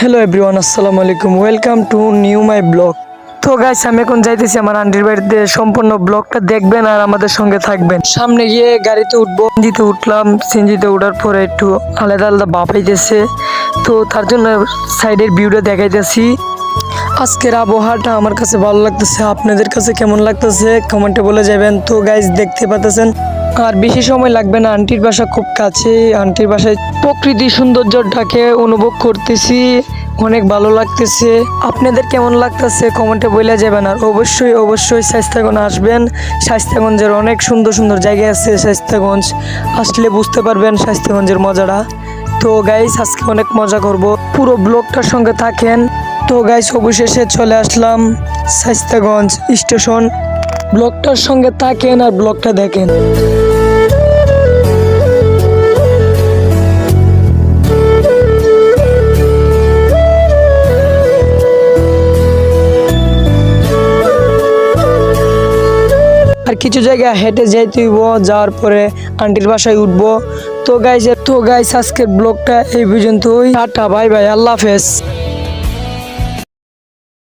Hello everyone আসসালামু আলাইকুম welcome to new my blog তো গাইস আমি এখন যাইতেছি আমার আন্টির বাড়িতে। সম্পূর্ণ ব্লগটা দেখবেন আর আমাদের সঙ্গে থাকবেন। সামনে গিয়ে গাড়িতে উঠবো। সিঞ্জিতে উঠলাম। সিঞ্জিতে উঠার পরে একটু আলাদা আলাদা বাপ হইতেছে তো তার জন্য সাইডের ভিউটা দেখাইতেছি। আজকের আবহাওয়াটা আমার কাছে ভালো লাগতেছে। আপনাদের কাছে কেমন লাগতেছে? কমেন্টে বলে যাবেন। তো গাইস দেখতে পাচ্ছেন আর বেশি সময় লাগবে না, আন্টির বাসা খুব কাছে, আন্টির বাসায় প্রকৃতি সৌন্দর্যটাকে অনুভব করতেছি, অনেক ভালো লাগতেছে। আপনাদের কেমন লাগতেছে কমেন্টে বলে যাবেন, আর অবশ্যই অবশ্যই স্বাস্থ্যগঞ্জ আসবেন। স্বাস্থ্যগঞ্জের অনেক সুন্দর সুন্দর জায়গা আছে স্বাস্থ্যগঞ্জ, আসলে বুঝতে পারবেন স্বাস্থ্যগঞ্জের মজাটা। তো গাইস আজকে অনেক মজা করব। পুরো ব্লগটার সঙ্গে থাকেন। তো গাইস অবশেষে চলে আসলাম স্বাস্থ্যগঞ্জ স্টেশন। ব্লগটার সঙ্গে থাকেন আর ব্লগটা দেখেন। আর কিছু জায়গা হেঁটে যাইতে হইব, যাওয়ার পরে আন্টির বাসায় উঠব। তো গাইজ তো গাইজ আজকের ব্লগটা এই পর্যন্তই। টাটা বাই বাই আল্লাহ হাফেজ।